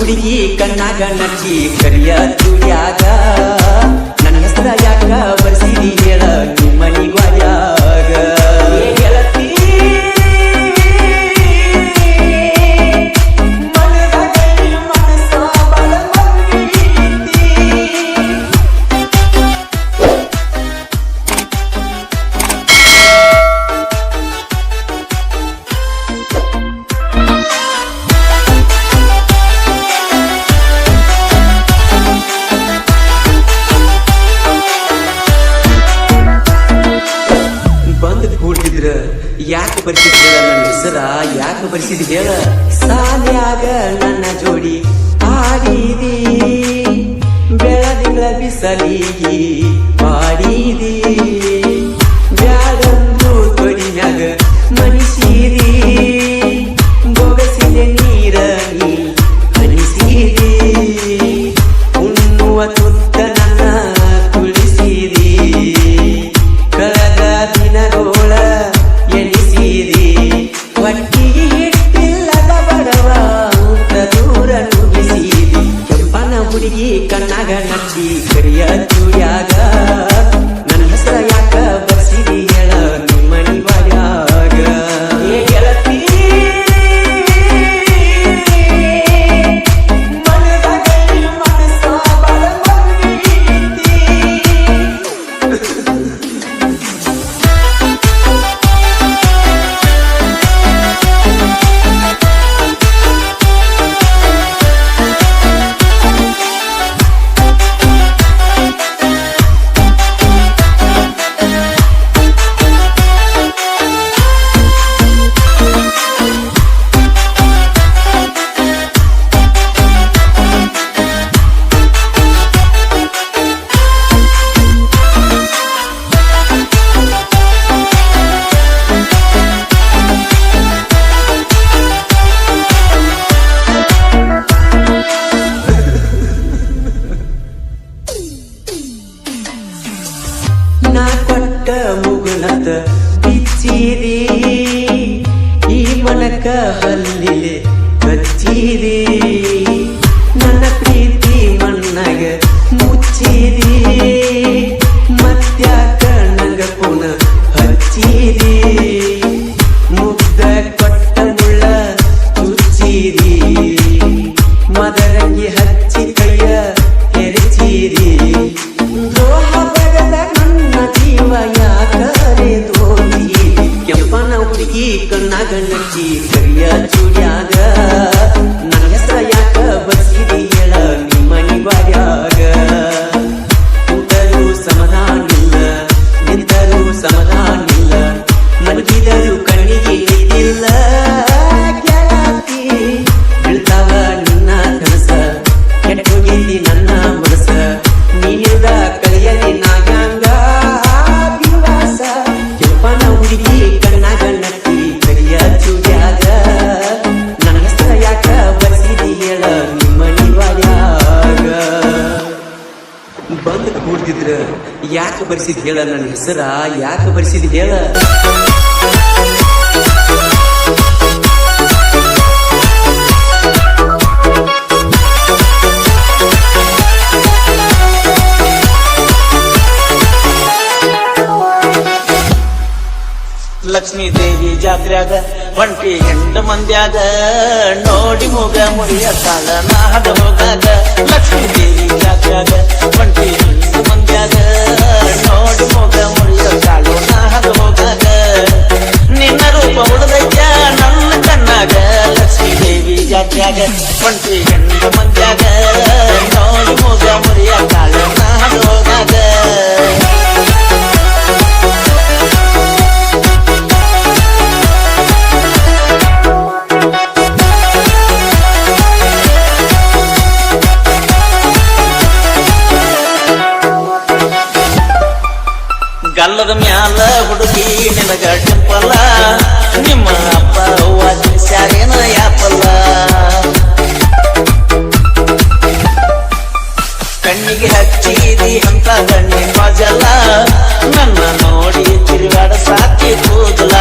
ಹುಡುಗಿ ಕಣ್ಣಾಗ ನಚ್ಚಿ ಕರಿಯ ತುಳಿಯಾಗ. ನನ್ನ ಹೆಸರ ಯಾಕ ಬರ್ಸಿರಿ ಹೇಳ ನಿಮ್ಮನಿ ಗ್ವಾಡ್ಯಾಗ ಬಂದ್ ಯಾಕೆ ಬರ್ಸಿದ್ ಹೇಳ ನನ್ನ ಹೆಸರ, ಯಾಕೆ ಬರ್ಸಿದ್ ಹೇಳ. ಸಾಲ್ಯಾಗ ನನ್ನ ಜೋಡಿ ಆಡಿದಿ, ಬೆಳದಿಂಗಳ ಬಿಸಲಿಗಿ ಮಾಡಿದಿ. ಕರಿಯ ತುಳ್ಯಾಗ ನನ್ನ ಹೆಸರ ಯಾಕ ಮುಗುಳದ ಬಿಚ್ಚಿರಿ ಈ ಮನಕ ಹಲ್ಲಿಲೆ ಕಚ್ಚಿರಿ Ramadan. ಯಾಕೆ ಬರ್ಸಿದ್ ಹೇಳ ನನ್ನ ಹೆಸರ? ಯಾಕೆ ಬರ್ಸಿದ್ ಹೇಳ? ಲಕ್ಷ್ಮೀ ದೇವಿ ಜಾತ್ರ್ಯಾಗ ಒಂಟಿ ಎಂಟು ಮಂದ್ಯಾಗ ನೋಡಿ ಮುಗ ಮುರಿಯ ಕಾಲ, ನಾದ ಹೋಗಾಗ ಲಕ್ಷ್ಮೀ ದೇವಿ ಜಾತ್ಯಾಗ ಒಂಟಿ ಹೆಂಡ ಮಂದ್ಯಾಗ ನೋಡಿ ಮುಗ ಮುರಿಯ ಕಲ್ಲದ ಮ್ಯಾಲ ಹುಡುಗಿ, ನಿನಗ ಟಿಪ್ಪಲ್ಲ ನಿಮ್ಮ ಅಪ್ಪ ಅವ್ವ ಯಾಪಲ್ಲ ಕಣ್ಣಿಗೆ ಹಚ್ಚಿದಿ ಅಂತ ಕಣ್ಣಿನ ಮಜಲ್ಲ. ನನ್ನ ನೋಡಿ ತಿರುಗಾಡ ಸಾಕಿ ಕೂದಲ.